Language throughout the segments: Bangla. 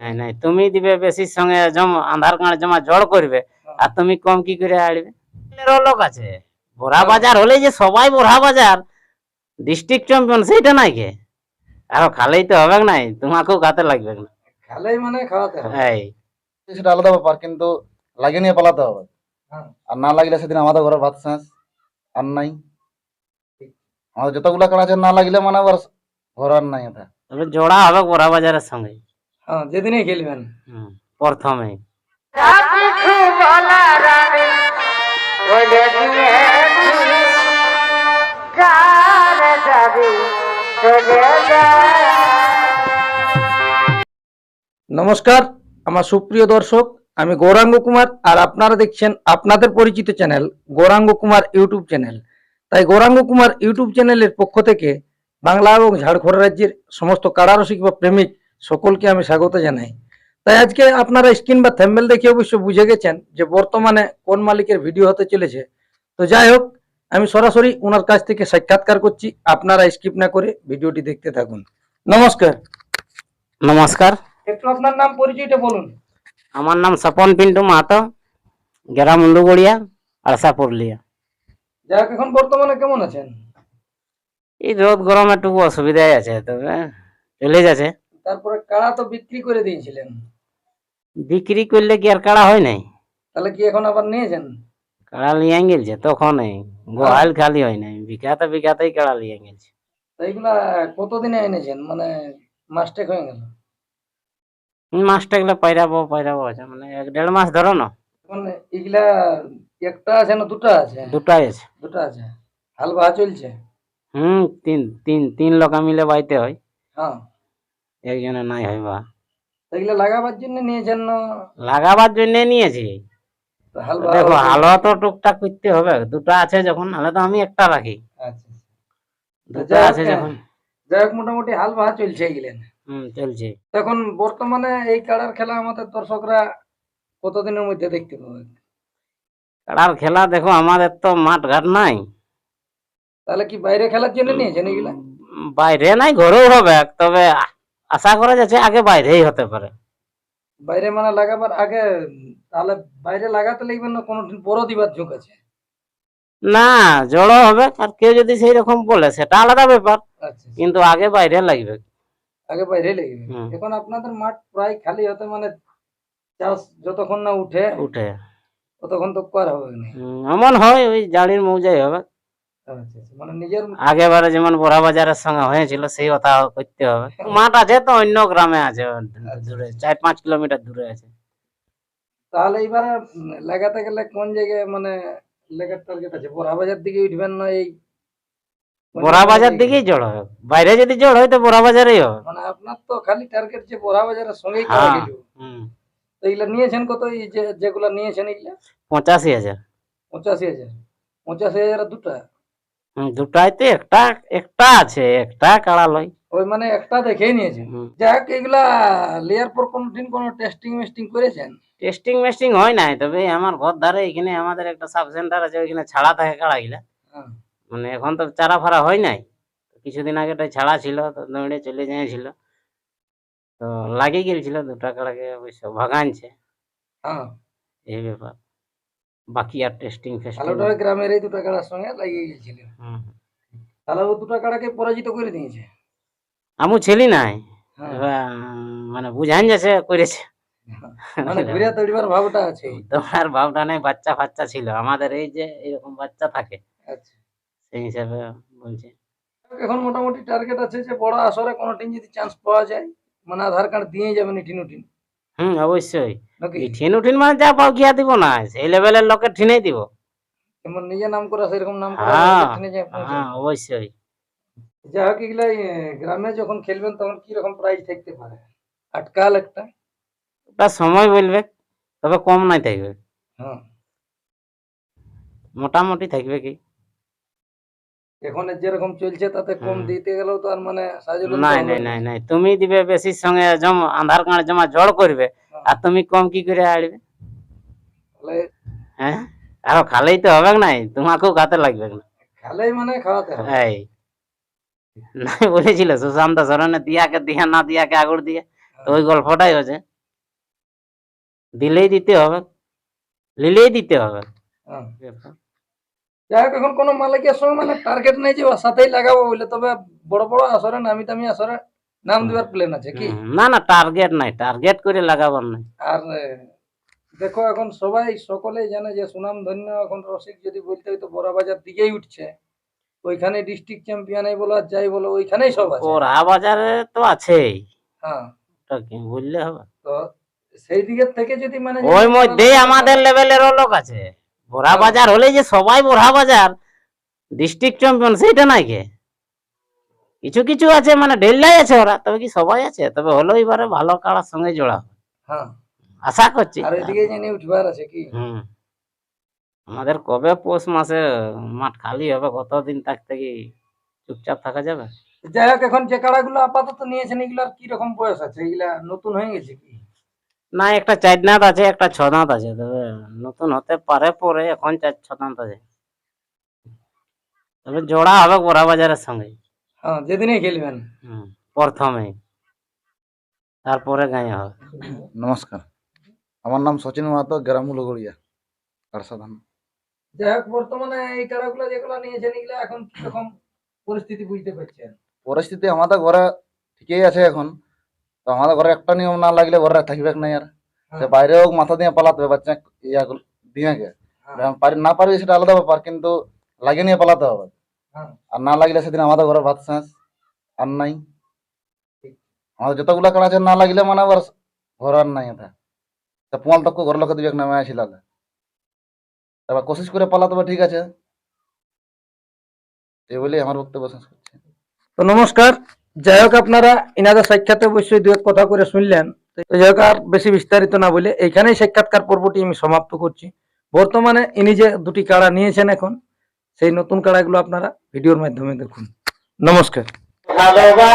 নাই নাই। তুমি দিবে বেশি সঙ্গে জমা আধার কার্ড জমা জড় করবে। আর তুমি কম কি করে আড়বে লোক আছে। বড়া বাজার হলে যে সবাই বড়া বাজার ডিস্ট্রিক্ট চ্যাম্পিয়ন সেইটা নাই কে? আরও খালেই তো হবে নাই তোমাকেও গাতে লাগবে না। খেলাই মানে খাওয়াতে হবে। সেটা আলাদা ব্যাপার কিন্তু লাগিয়ে নিয়ে পালাতে হবে। হ্যাঁ। আর না লাগলে সেদিন আমাদের ঘরে ভাত শেষ আর নাই। আমাদের যতগুলা কাড়া আছে না লাগলে মানে আবার ঘর আর নাই এটা। তবে জোড়া হবে বড়া বাজারের সঙ্গে। হ্যাঁ যেদিনই খেলবেন। প্রথমে নমস্কার আমার সুপ্রিয় দর্শক আমি গৌরাঙ্গ কুমার আর আপনারা দেখছেন আপনাদের পরিচিত channel Gouranga Kumar YouTube channel. তাই গৌরাঙ্গ কুমার ইউটিউব চ্যানেলের পক্ষ থেকে বাংলা এবং ঝাড়খণ্ড রাজ্যের সমস্ত কারারসিক বা প্রেমিক সকলকে আমি স্বাগত জানাই। তাই আজকে আপনারা স্ক্রিন বা থ্যাম্বেল দেখে অবশ্য বুঝে গেছেন যে বর্তমানে কোন মালিকের ভিডিও হতে চলেছে। তো যাই হোক আমি সরাসরি ওনার কাছ থেকে সাক্ষাৎকার করছি। আপনারা স্কিপ না করে ভিডিওটি দেখতে থাকুন। নমস্কার। নমস্কার। একটু আপনার নাম পরিচয়টা বলুন। আমার নাম স্বপন পিন্টু মাহাতো গ্রাম মুন্ডুগড়িয়া আরসা পুরুলিয়া। যাক এখন বর্তমানে কেমন আছেন? এই রোদ গরম একটু অসুবিধাই আছে তবে চলে যাচ্ছে তারপরে কাড়া তো বিক্রি করে দিয়েছিলেন। বিক্রি করলে কি আর কাড়া হয় নাই? তাহলে কি এখন আবার নিয়েছেন কাড়া লিয়ে গেলছে তখনই গোহাল খালি হয় নাই বিকাতে বিকাতেই কাড়া নিয়ে গেলছে। তো এইগুলা কতদিনে এনেছেন? মানে মাস্টেক হয়ে গেল। মাছটা গুলো পাইরাবো পাইরাবো আছে মানে এক দেড় মাস ধরো না। মানে এগুলা একটা আছে না দুটা আছে? দুটাই আছে। দুটা আছে। হাল বাহা চলছে? হুম তিন তিন তিন লোক মিলে বাইতে হয়। হ্যাঁ। একজনে নাই হয় বা তো এগুলা লাগাবার জন্য নিয়েছেন লাগাবার জন্য নিয়েছি। দেখো তো টুকটাক করতে হবে। দুটো আছে যখন তো আমি একটা রাখি। আচ্ছা দুটো আছে যখন। যাই হোক মোটামুটি হাল বাহা চলছে এগুলেন হুম চলছে। এখন বর্তমানে এই কাড়ার খেলা আমাদের দর্শকরা কতদিনের মধ্যে দেখতে পাবে? কাড়ার খেলা দেখো আমাদের তো মাঠ ঘাট নাই। তাহলে কি বাইরে খেলার জন্য নিয়েছেন এগুলা? বাইরে নাই ঘরেও হবে। তবে আশা করা যাচ্ছে আগে বাইরেই হতে পারে। বাইরে মানে লাগাবার আগে তাহলে বাইরে লাগাতে লাগবে না কোনোদিন বড় দিবার ঝুঁক আছে? না জড়ো হবে আর কেউ যদি সেই রকম বলে সেটা আলাদা ব্যাপার। আচ্ছা কিন্তু আগে বাইরে লাগবে। আগে বাইরে লাগবে। এখন আপনাদের মাঠ প্রায় খালি হতে মানে চাষ যতক্ষণ না উঠে উঠে। ততক্ষণ তো করা হবে না। এমন হয় ওই জালির মৌজাই হবে আচ্ছা আচ্ছা, মানে নিজের আগেবারে যেমন বড়া বাজারের সঙ্গে হয়েছিল সেই কথা করতে হবে। মাঠ আছে তো অন্য গ্রামে আছে দূরে চার পাঁচ কিলোমিটার দূরে আছে। তাহলে এবারে লাগাতে গেলে কোন জায়গায় মানে লেগার টার্গেট আছে? বড়া বাজার দিকে উঠবেন না এই বড়া বাজার দিকেই জড় হবে। বাইরে যদি জড় হয় তো বড়া বাজারেই হবে। মানে আপনার তো খালি টার্গেট যে বড়া বাজারের সঙ্গেই হ্যাঁ। করা গেল তো এগুলা নিয়েছেন কত? এই যে যেগুলা নিয়েছেন পঁচাশি হাজার। পঁচাশি হাজার। পঁচাশি হাজার দুটা? হুম, দুটাই তো একটা একটা আছে একটা কাড়া লই। ওই মানে একটা দেখেই নিয়েছেন। হুম। যাক এগুলা লেয়ার পর কোনদিন কোনো টেস্টিং মেস্টিং করেছেন? টেস্টিং মেস্টিং হয় নাই তবে আমার ঘর ধারে এখানে আমাদের একটা সাব সেন্টার আছে ওইখানে ছাড়া থাকে কাড়া গিলা হ্যাঁ। মানে এখন তো চারা ফারা হয় নাই। কিছুদিন আগে একটা ছাড়া ছিল তো দৌড়ে চলে যাইছিল। তো লাগিয়ে গেছিল দুটা কাড়াকে অবশ্য ভাগানছে হ্যাঁ। এই ব্যাপার। বাকি আর টেস্টিং আলোটা গ্রামের এই দুটা কাড়ার সঙ্গে লাগিয়ে গেছিল তাহলে ও দুটা কাড়াকে পরাজিত করে দিয়েছে। আমু ছেলি নাই। হ্যাঁ। মানে বুঝান যাচ্ছে করেছে মানে ঘুরে তৈরিবার ভাবটা আছে। তোমার ভাবটা নেই বাচ্চা ফাচ্চা ছিল। আমাদের এই যে এরকম বাচ্চা থাকে আচ্ছা। সেই হিসাবে বলছে। এখন মোটামুটি টার্গেট আছে যে বড় আসরে কোনো টিম যদি চান্স পাওয়া যায় মানে আধার কার্ড দিয়ে যাবেন ইটিন হুম অবশ্যই। ঠিন উঠিন মানে যা পাও গিয়া দিব না সেই লেভেলের লোকের ঠিনেই দিব। যেমন নিজে নাম করা সেরকম নাম করা হ্যাঁ। হ্যাঁ অবশ্যই। যা হোক এগুলা গ্রামে যখন খেলবেন তখন কি রকম প্রাইজ থাকতে পারে? আটকাল একটা? ওটা সময় বলবে তবে কম নাই থাকবে। হ্যাঁ। মোটামুটি থাকবে কি? এখন যেরকম চলছে তাতে কম। দিতে গেলেও তো আর মানে নাই নাই। নাই নাই। তুমি দিবে বেশির সঙ্গে জমা আধার কার্ড জমা জড় করবে আর তুমি কম কি করে আড়বে হ্যাঁ? আরও খালেই তো হবে নাই তোমাকেও গাতে লাগবে না। খেলাই মানে খাওয়াতে হবে। নাই বলেছিল সুশান্ত সরনে দিয়াকে দিয়া না দিয়াকে আগুর দিয়ে তো ওই গল্পটাই হচ্ছে। দিলেই দিতে হবে নিলেই দিতে হবে। হ্যাঁ। যাই হোক এখন কোনো মালিকের সঙ্গে মানে টার্গেট নেই যে সাথেই লাগাবো বলে তবে বড় বড় আসরে নামি দামি আসরে নাম দেওয়ার প্ল্যান আছে কি? না না টার্গেট নাই টার্গেট করে লাগাবার নাই আর দেখো এখন সবাই সকলেই জানে যে সুনাম ধন্য এখন রসিক যদি বলতে হয় তো বড় বাজার দিকেই উঠছে। ওইখানে ডিস্ট্রিক্ট চ্যাম্পিয়ন বলো আর যাই বলো ওইখানেই সব আছে। ওরা বাজারে তো আছেই। হ্যাঁ। ওটা কি বললে হবে? তো সেই দিকের থেকে যদি মানে ওই মধ্যেই আমাদের লেভেলেরও লোক আছে। বোরা বাজার হলে যে সবাই বোরা বাজার ডিস্ট্রিক্ট চ্যাম্পিয়ন সেইটা নাই কে? কিছু কিছু আছে মানে ডেল্লাই আছে ওরা তবে কি সবাই আছে? তবে হলো এবারে ভালো কাড়ার সঙ্গে জোড়া হ্যাঁ। আশা করছি। আর এদিকে জেনে উঠবার আছে কি? হুম। আমাদের কবে পৌষ মাসে মাঠ খালি হবে কতদিন তাক থেকে চুপচাপ থাকা যাবে? যাই হোক এখন যে কাড়াগুলো আপাতত নিয়েছেন এগুলার কি রকম বয়স আছে? এগুলা নতুন হয়ে গেছে কি? না একটা চার দাঁত আছে একটা ছ দাঁত আছে তবে নতুন হতে পারে পরে এখন চার ছ দাঁত আছে। তবে জোড়া হবে বোরা বাজারের সঙ্গে। হ্যাঁ যেদিনই খেলবেন। প্রথমে। তারপরে গায়ে হবে। নমস্কার। আমার নাম সচিন মাহাতো গ্রাম লগড়িয়া কারসা ধান যাই হোক বর্তমানে এই কাড়াগুলো যেগুলো নিয়েছেন এগুলা এখন কি রকম পরিস্থিতি বুঝতে পারছেন? পরিস্থিতি আমাদের ঘরে ঠিকই আছে এখন। আমাদের ঘরে একটা নিয়ম না লাগলে ঘরে থাকবে না আর সে বাইরে হোক মাথা দিয়ে পালাতে হবে বাচ্চা ইয়া দিয়ে গে হ্যাঁ, পারি না পারি সেটা আলাদা ব্যাপার কিন্তু লাগে নিয়ে পালাতে হবে। হ্যাঁ। আর না লাগলে সেদিন আমাদের ঘরে ভাত শেষ আর নাই। আমাদের যতগুলা কাড়া আছে না লাগলে মানে আবার ঘর আর নাই এটা। তা পোয়াল তক ঘর লোকে দিবে না মায়া ছিল এবার কোশিশ করে পালাতে হবে ঠিক আছে। এই বলে আমার বক্তব্য শেষ করছি। তো নমস্কার। যাই হোক আপনারা ইনাদের সাক্ষাতে অবশ্যই দু এক কথা করে শুনলেন। যাই হোক আর বেশি বিস্তারিত না বলে এইখানেই সাক্ষাৎকার পর্বটি আমি সমাপ্ত করছি। বর্তমানে ইনি যে দুটি কাড়া নিয়েছেন এখন, সেই নতুন কাড়াগুলো আপনারা ভিডিওর মাধ্যমে দেখুন। নমস্কার। বাবা।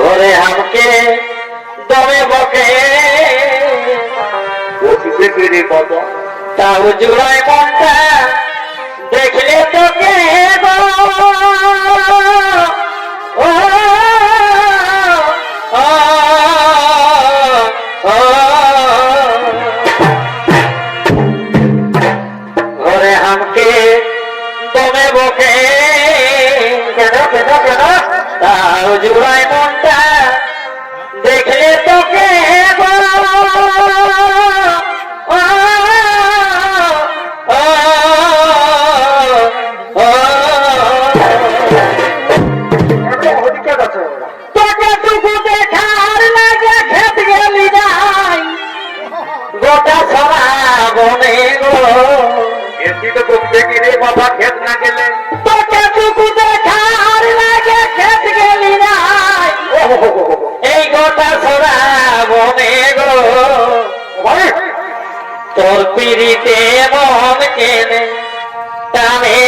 ওরে আমাকে দমে বকে। তাও জুড়াই মনটা দেখলে তোকে ও। ঘরে হামকে দমে বকে। জুড়াই মনটা তোর পিড়িতে মন কেনে টানে